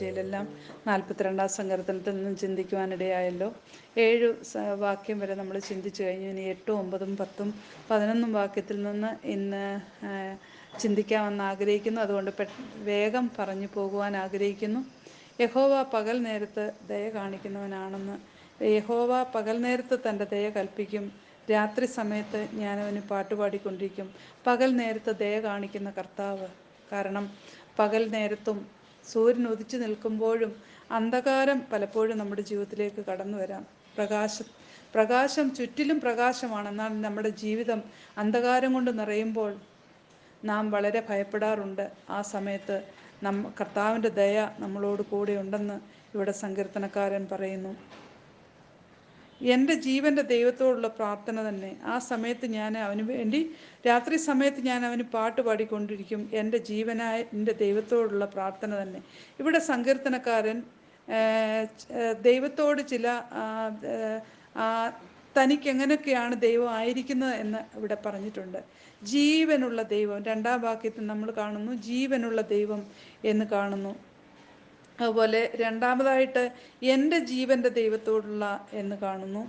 ആഴ്ചയിലെല്ലാം നാൽപ്പത്തിരണ്ടാം സങ്കീർത്തനത്തിൽ നിന്നും ചിന്തിക്കുവാനിടയായല്ലോ. ഏഴ് വാക്യം വരെ നമ്മൾ ചിന്തിച്ചു കഴിഞ്ഞു. ഇനി എട്ടും ഒമ്പതും പത്തും പതിനൊന്നും വാക്യത്തിൽ നിന്ന് ഇന്ന് ചിന്തിക്കാമെന്ന് ആഗ്രഹിക്കുന്നു. അതുകൊണ്ട് പെ വേഗം പറഞ്ഞു പോകുവാൻ ആഗ്രഹിക്കുന്നു. യഹോവ പകൽ നേരത്ത് ദയ കാണിക്കുന്നവനാണെന്ന്. യഹോവ പകൽ നേരത്ത് തന്റെ ദയ കൽപ്പിക്കും. രാത്രി സമയത്ത് ഞാനവന് പാട്ടുപാടിക്കൊണ്ടിരിക്കും പകൽ നേരത്ത് ദയ കാണിക്കുന്ന കർത്താവ്. കാരണം പകൽ നേരത്തും സൂര്യൻ ഉദിച്ചു നിൽക്കുമ്പോഴും അന്ധകാരം പലപ്പോഴും നമ്മുടെ ജീവിതത്തിലേക്ക് കടന്നു വരാം. പ്രകാശ പ്രകാശം ചുറ്റിലും പ്രകാശമാണ് എന്നാൽ നമ്മുടെ ജീവിതം അന്ധകാരം കൊണ്ട് നിറയുമ്പോൾ നാം വളരെ ഭയപ്പെടാറുണ്ട്. ആ സമയത്ത് നം കർത്താവിന്റെ ദയ നമ്മളോട് കൂടെ ഉണ്ടെന്ന് ഇവിടെ സങ്കീർത്തനക്കാരൻ പറയുന്നു. എന്റെ ജീവന്റെ ദൈവത്തോടുള്ള പ്രാർത്ഥന തന്നെ. ആ സമയത്ത് ഞാൻ അവന് വേണ്ടി രാത്രി സമയത്ത് ഞാൻ അവന് പാട്ട് പാടിക്കൊണ്ടിരിക്കും. എന്റെ ജീവനായ എന്റെ ദൈവത്തോടുള്ള പ്രാർത്ഥന തന്നെ. ഇവിടെ സങ്കീർത്തനക്കാരൻ ദൈവത്തോട് ചില തനിക്ക് എങ്ങനെയൊക്കെയാണ് ദൈവം ആയിരിക്കുന്നത് എന്ന് ഇവിടെ പറഞ്ഞിട്ടുണ്ട്. ജീവനുള്ള ദൈവം രണ്ടാം വാക്യത്തിൽ നമ്മൾ കാണുന്നു ജീവനുള്ള ദൈവം എന്ന് കാണുന്നു. അതുപോലെ രണ്ടാമതായിട്ട് എന്റെ ജീവന്റെ ദൈവത്തോടുള്ള എന്ന് കാണുന്നു.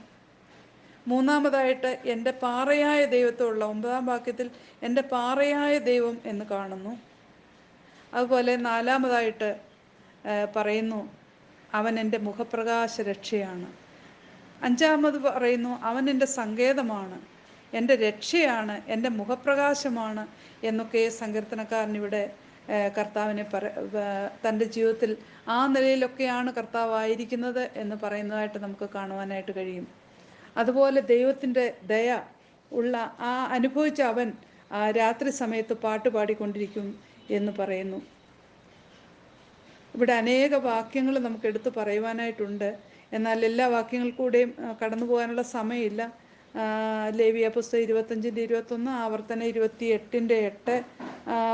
മൂന്നാമതായിട്ട് എന്റെ പാറയായ ദൈവത്തോടുള്ള ഒമ്പതാം വാക്യത്തിൽ എന്റെ പാറയായ ദൈവം എന്ന് കാണുന്നു. അതുപോലെ നാലാമതായിട്ട് പറയുന്നു അവൻ എന്റെ മുഖപ്രകാശ രക്ഷയാണ്. അഞ്ചാമത് പറയുന്നു അവൻ എന്റെ സങ്കേതമാണ് എന്റെ രക്ഷയാണ് എന്റെ മുഖപ്രകാശമാണ് എന്നൊക്കെ സങ്കീർത്തനക്കാരൻ ഇവിടെ കർത്താവിനെ പറ തന്റെ ജീവിതത്തിൽ ആ നിലയിലൊക്കെയാണ് കർത്താവ് ആയിരിക്കുന്നത് എന്ന് പറയുന്നതായിട്ട് നമുക്ക് കാണുവാനായിട്ട് കഴിയും. അതുപോലെ ദൈവത്തിന്റെ ദയ ഉള്ള ആ അനുഭവിച്ച അവൻ രാത്രി സമയത്ത് പാട്ട് പാടിക്കൊണ്ടിരിക്കും എന്ന് പറയുന്നു. ഇവിടെ അനേക വാക്യങ്ങൾ നമുക്ക് എടുത്തു പറയുവാനായിട്ടുണ്ട്. എന്നാൽ എല്ലാ വാക്യങ്ങൾ കൂടെയും കടന്നു പോകാനുള്ള സമയമില്ല. ലേവിയ പുസ്തകം ഇരുപത്തഞ്ചിന്റെ ഇരുപത്തൊന്ന് ആവർത്തന ഇരുപത്തി എട്ടിന്റെ എട്ട്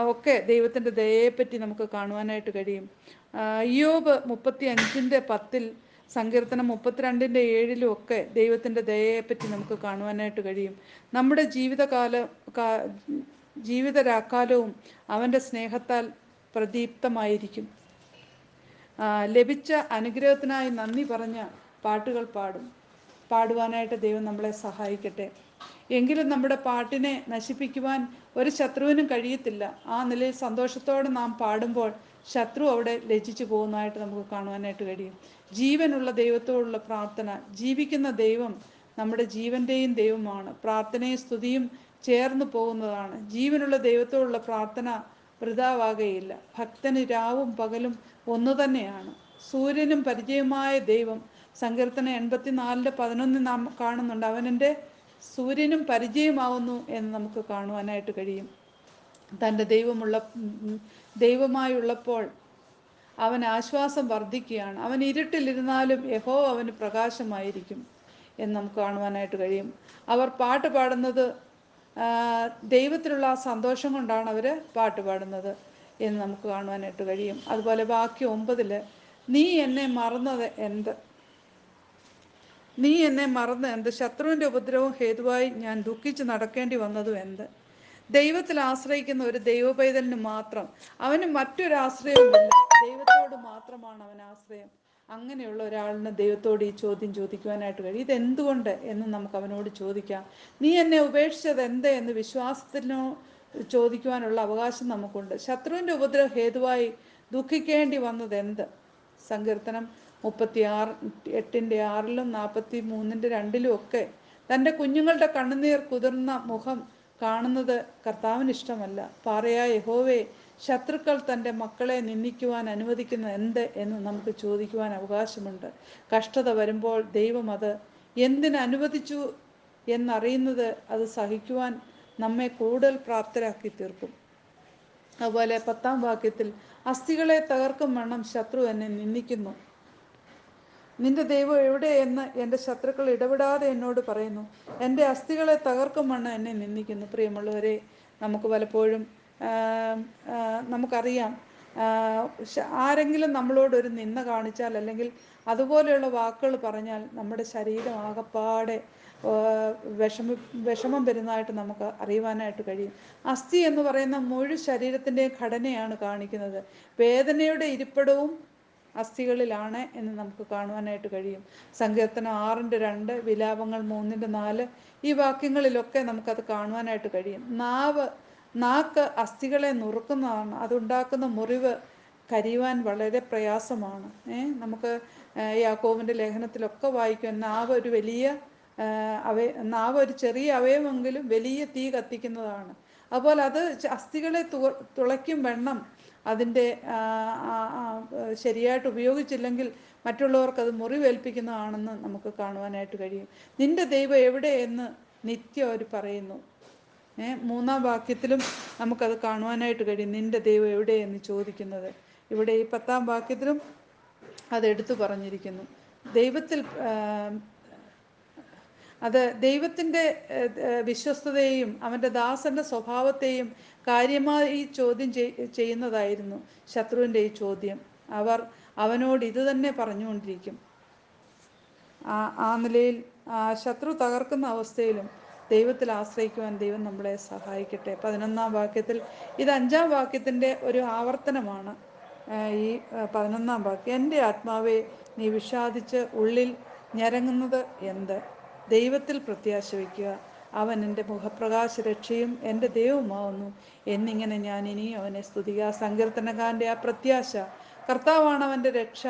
ഒക്കെ ദൈവത്തിന്റെ ദയയെപ്പറ്റി നമുക്ക് കാണുവാനായിട്ട് കഴിയും. അയ്യോബ് മുപ്പത്തി അഞ്ചിന്റെ പത്തിൽ സങ്കീർത്തനം മുപ്പത്തിരണ്ടിന്റെ ഏഴിലും ഒക്കെ ദൈവത്തിന്റെ ദയയെപ്പറ്റി നമുക്ക് കാണുവാനായിട്ട് കഴിയും. നമ്മുടെ ജീവിതകാല കാ- ജീവിതരാക്കാലവും അവന്റെ സ്നേഹത്താൽ പ്രദീപ്തമായിരിക്കും. ലഭിച്ച അനുഗ്രഹത്തിനായി നന്ദി പറഞ്ഞ പാട്ടുകൾ പാടും. പാടുവാനായിട്ട് ദൈവം നമ്മളെ സഹായിക്കട്ടെ. എങ്കിലും നമ്മുടെ പാട്ടിനെ നശിപ്പിക്കുവാൻ ഒരു ശത്രുവിനും കഴിയത്തില്ല. ആ നിലയിൽ സന്തോഷത്തോടെ നാം പാടുമ്പോൾ ശത്രു അവിടെ ലജിച്ചു പോകുന്നതായിട്ട് നമുക്ക് കാണുവാനായിട്ട് കഴിയും. ജീവനുള്ള ദൈവത്തോടുള്ള പ്രാർത്ഥന ജീവിക്കുന്ന ദൈവം നമ്മുടെ ജീവന്റെയും ദൈവമാണ്. പ്രാർത്ഥനയും സ്തുതിയും ചേർന്ന് പോകുന്നതാണ്. ജീവനുള്ള ദൈവത്തോടുള്ള പ്രാർത്ഥന വൃതാവാകുകയില്ല ഭക്തന് രാവും പകലും ഒന്നു തന്നെയാണ്. സൂര്യനും പരിചയമായ ദൈവം. സങ്കീർത്തന എൺപത്തിനാലിന്റെ പതിനൊന്ന് നാം കാണുന്നുണ്ട്. അവനെന്റെ സൂര്യനും പരിചയമാവുന്നു എന്ന് നമുക്ക് കാണുവാനായിട്ട് കഴിയും. തന്റെ ദൈവമുള്ള ദൈവമായുള്ളപ്പോൾ അവൻ ആശ്വാസം വർദ്ധിക്കുകയാണ്. അവൻ ഇരുട്ടിലിരുന്നാലും യഹോ അവന് പ്രകാശമായിരിക്കും എന്ന് നമുക്ക് കാണുവാനായിട്ട് കഴിയും. അവർ പാട്ട് പാടുന്നത് ദൈവത്തിലുള്ള സന്തോഷം കൊണ്ടാണ് അവർ പാട്ട് പാടുന്നത് എന്ന് നമുക്ക് കാണുവാനായിട്ട് കഴിയും. അതുപോലെ ബാക്കി ഒമ്പതിൽ നീ എന്നെ മറന്നത് എന്ത് നീ എന്നെ മറന്ന് എന്ത്? ശത്രുവിന്റെ ഉപദ്രവം ഹേതുവായി ഞാൻ ദുഃഖിച്ച് നടക്കേണ്ടി വന്നതും എന്ത്? ദൈവത്തിൽ ആശ്രയിക്കുന്ന ഒരു ദൈവപൈതലിന് മാത്രം അവന് മറ്റൊരു ആശ്രയവുമില്ല ദൈവത്തോട് മാത്രമാണ് അവൻ ആശ്രയം. അങ്ങനെയുള്ള ഒരാളിന് ദൈവത്തോട് ഈ ചോദ്യം ചോദിക്കുവാനായിട്ട് കഴിയും. ഇതെന്തുകൊണ്ട് എന്ന് നമുക്ക് അവനോട് ചോദിക്കാം. നീ എന്നെ ഉപേക്ഷിച്ചത് എന്ത് എന്ന് വിശ്വാസത്തിനോ ചോദിക്കുവാനുള്ള അവകാശം നമുക്കുണ്ട്. ശത്രുവിന്റെ ഉപദ്രവ ഹേതുവായി ദുഃഖിക്കേണ്ടി വന്നത് എന്ത്? സങ്കീർത്തനം മുപ്പത്തി ആറ് എട്ടിന്റെ ആറിലും നാൽപ്പത്തി മൂന്നിന്റെ രണ്ടിലും ഒക്കെ തന്റെ കുഞ്ഞുങ്ങളുടെ കണ്ണുനീർ കുതിർന്ന മുഖം കാണുന്നത് കർത്താവിന് ഇഷ്ടമല്ല പാറയായ യഹോവേ ശത്രുക്കൾ തന്റെ മക്കളെ നിന്ദിക്കുവാൻ അനുവദിക്കുന്ന എന്ത് എന്ന് നമുക്ക് ചോദിക്കുവാൻ അവകാശമുണ്ട്. കഷ്ടത വരുമ്പോൾ ദൈവം അത് എന്തിനനുവദിച്ചു എന്നറിയുന്നത് അത് സഹിക്കുവാൻ നമ്മെ കൂടുതൽ പ്രാപ്തരാക്കി തീർക്കും. അതുപോലെ പത്താം വാക്യത്തിൽ അസ്ഥികളെ തകർക്കും വണ്ണം ശത്രു എന്നെ നിന്ദിക്കുന്നു. നിന്റെ ദൈവം എവിടെ എന്ന് എന്റെ ശത്രുക്കൾ ഇടപെടാതെ എന്നോട് പറയുന്നു. എന്റെ അസ്ഥികളെ തകർക്കും വണ്ണം എന്നെ നിന്ദിക്കുന്നു. പ്രിയമുള്ളവരെ നമുക്ക് പലപ്പോഴും നമുക്കറിയാം ആരെങ്കിലും നമ്മളോട് ഒരു നിന്ന കാണിച്ചാൽ അല്ലെങ്കിൽ അതുപോലെയുള്ള വാക്കുകൾ പറഞ്ഞാൽ നമ്മുടെ ശരീരം ആകപ്പാടെ വിഷമ വിഷമം വരുന്നതായിട്ട് നമുക്ക് അറിയുവാനായിട്ട് കഴിയും. അസ്ഥി എന്ന് പറയുന്ന മുഴു ശരീരത്തിന്റെയും ഘടനയാണ് കാണിക്കുന്നത്. വേദനയുടെ ഇരിപ്പിടവും അസ്ഥികളിലാണ് എന്ന് നമുക്ക് കാണുവാനായിട്ട് കഴിയും. സങ്കീർത്തനം ആറിന്റെ രണ്ട് വിലാപങ്ങൾ മൂന്നിന്റെ നാല് ഈ വാക്യങ്ങളിലൊക്കെ നമുക്കത് കാണുവാനായിട്ട് കഴിയും. നാവ് നാക്ക് അസ്ഥികളെ നുറുക്കുന്നതാണ്. അതുണ്ടാക്കുന്ന മുറിവ് കരിയുവാൻ വളരെ പ്രയാസമാണ്. ഏഹ് നമുക്ക് യാക്കോവിന്റെ ലേഖനത്തിലൊക്കെ വായിക്കും നാവ് ഒരു വലിയ അവയ നാവ് ഒരു ചെറിയ അവയവമെങ്കിലും വലിയ തീ കത്തിക്കുന്നതാണ്. അതുപോലെ അത് അസ്ഥികളെ തുളയ്ക്കും വെണ്ണം അതിന്റെ ശരിയായിട്ട് ഉപയോഗിച്ചില്ലെങ്കിൽ മറ്റുള്ളവർക്ക് അത് മുറിവേൽപ്പിക്കുന്നതാണെന്ന് നമുക്ക് കാണുവാനായിട്ട് കഴിയും. നിന്റെ ദൈവം എവിടെയെന്ന് നിത്യം അവർ പറയുന്നു. ഏ മൂന്നാം വാക്യത്തിലും നമുക്കത് കാണുവാനായിട്ട് കഴിയും. നിന്റെ ദൈവം എവിടെയെന്ന് ചോദിക്കുന്നത്. ഇവിടെ ഈ പത്താം വാക്യത്തിലും അത് എടുത്തു പറഞ്ഞിരിക്കുന്നു. ദൈവത്തിൽ അത് ദൈവത്തിന്റെ വിശ്വസ്തതയെയും അവന്റെ ദാസന്റെ സ്വഭാവത്തെയും കാര്യമായി ചോദ്യം ചെയ്യുന്നതായിരുന്നു ശത്രുവിന്റെ ഈ ചോദ്യം. അവർ അവനോട് ഇത് തന്നെ പറഞ്ഞുകൊണ്ടിരിക്കും. ആ ആ നിലയിൽ ശത്രു തകർക്കുന്ന അവസ്ഥയിലും ദൈവത്തിൽ ആശ്രയിക്കുവാൻ ദൈവം നമ്മളെ സഹായിക്കട്ടെ. പതിനൊന്നാം വാക്യത്തിൽ ഇത് അഞ്ചാം വാക്യത്തിന്റെ ഒരു ആവർത്തനമാണ്. ഈ പതിനൊന്നാം വാക്യം എന്റെ ആത്മാവെ നീ വിഷാദിച്ച് ഉള്ളിൽ ഞരങ്ങുന്നത് എന്ത്? ദൈവത്തിൽ പ്രത്യാശ വയ്ക്കുക അവൻ എന്റെ മുഖപ്രകാശ രക്ഷയും എന്റെ ദൈവമാവുന്നു എന്നിങ്ങനെ ഞാൻ ഇനി അവനെ സ്തുതിക്കുക സങ്കീർത്തനകാരന്റെ ആ പ്രത്യാശ കർത്താവാണ് അവന്റെ രക്ഷ.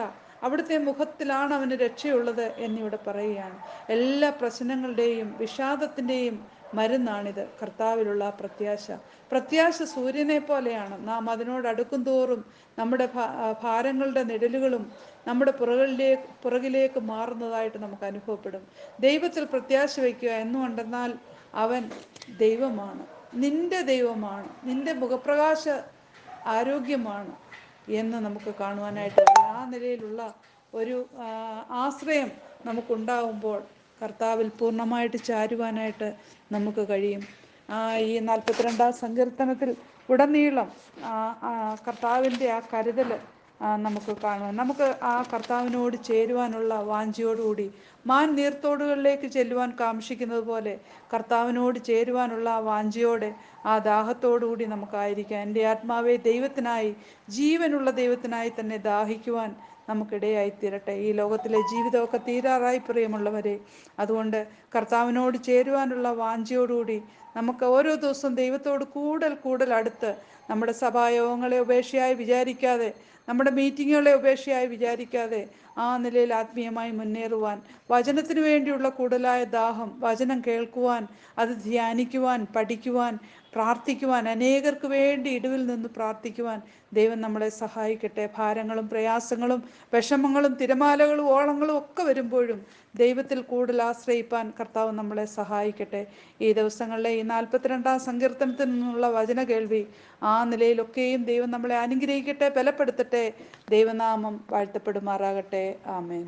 അവിടുത്തെ മുഖത്തിലാണ് അവന് രക്ഷയുള്ളത് എന്നിവിടെ പറയുകയാണ്. എല്ലാ പ്രശ്നങ്ങളുടെയും വിഷാദത്തിന്റെയും മരുന്നാണിത്. കർത്താവിലുള്ള പ്രത്യാശ. പ്രത്യാശ സൂര്യനെ പോലെയാണ്. നാം അതിനോട് അടുക്കും തോറും നമ്മുടെ ഭാരങ്ങളുടെ നിഴലുകളും നമ്മുടെ പുറകിലേക്ക് പുറകിലേക്ക് മാറുന്നതായിട്ട് നമുക്ക് അനുഭവപ്പെടും. ദൈവത്തിൽ പ്രത്യാശ വയ്ക്കുക എന്നുകൊണ്ടെന്നാൽ അവൻ ദൈവമാണ്. നിന്റെ ദൈവമാണ്. നിന്റെ മുഖപ്രകാശ ആരോഗ്യമാണ് എന്ന് നമുക്ക് കാണുവാനായിട്ട് ആ നിലയിലുള്ള ഒരു ആശ്രയം നമുക്കുണ്ടാകുമ്പോൾ കർത്താവിൽ പൂർണമായിട്ട് ചാരുവാനായിട്ട് നമുക്ക് കഴിയും. ഈ നാൽപ്പത്തിരണ്ടാം സങ്കീർത്തനത്തിൽ ഉടനീളം ആ കർത്താവിന്റെ ആ കരുതൽ നമുക്ക് കാണാം നമുക്ക് ആ കർത്താവിനോട് ചേരുവാനുള്ള വാഞ്ചിയോടുകൂടി മാൻ നീർത്തോടുകളിലേക്ക് ചെല്ലുവാൻ കാംക്ഷിക്കുന്നത് പോലെ കർത്താവിനോട് ചേരുവാനുള്ള ആ വാഞ്ചിയോടെ ആ ദാഹത്തോടുകൂടി നമുക്കായിരിക്കാം. എന്റെ ആത്മാവെ ദൈവത്തിനായി ജീവനുള്ള ദൈവത്തിനായി തന്നെ ദാഹിക്കുവാൻ നമുക്കിടയായി തീരട്ടെ. ഈ ലോകത്തിലെ ജീവിതമൊക്കെ തീരാറായി പ്രിയമുള്ളവരെ അതുകൊണ്ട് കർത്താവിനോട് ചേരുവാനുള്ള വാഞ്ചയോടുകൂടി നമുക്ക് ഓരോ ദിവസവും ദൈവത്തോട് കൂടുതൽ കൂടുതൽ അടുത്ത് നമ്മുടെ സഭായോഗങ്ങളെ ഉപേക്ഷയായി വിചാരിക്കാതെ നമ്മുടെ മീറ്റിങ്ങുകളെ ഉപേക്ഷയായി വിചാരിക്കാതെ ആ നിലയിൽ ആത്മീയമായി മുന്നേറുവാൻ വചനത്തിനു വേണ്ടിയുള്ള കൂടുതലായ ദാഹം വചനം കേൾക്കുവാൻ അത് ധ്യാനിക്കുവാൻ പഠിക്കുവാൻ പ്രാർത്ഥിക്കുവാൻ അനേകർക്ക് വേണ്ടി ഇടിവിൽ നിന്ന് പ്രാർത്ഥിക്കുവാൻ ദൈവം നമ്മളെ സഹായിക്കട്ടെ. ഭാരങ്ങളും പ്രയാസങ്ങളും വിഷമങ്ങളും തിരമാലകളും ഓളങ്ങളും ഒക്കെ വരുമ്പോഴും ദൈവത്തിൽ കൂടുതൽ ആശ്രയിപ്പാൻ കർത്താവ് നമ്മളെ സഹായിക്കട്ടെ. ഈ ദിവസങ്ങളിലെ ഈ നാൽപ്പത്തിരണ്ടാം സങ്കീർത്തനത്തിൽ നിന്നുള്ള വചന കേൾവി ആ നിലയിലൊക്കെയും ദൈവം നമ്മളെ അനുഗ്രഹിക്കട്ടെ ബലപ്പെടുത്തട്ടെ. ദൈവനാമം വാഴ്ത്തപ്പെടുമാറാകട്ടെ. ആമേൻ.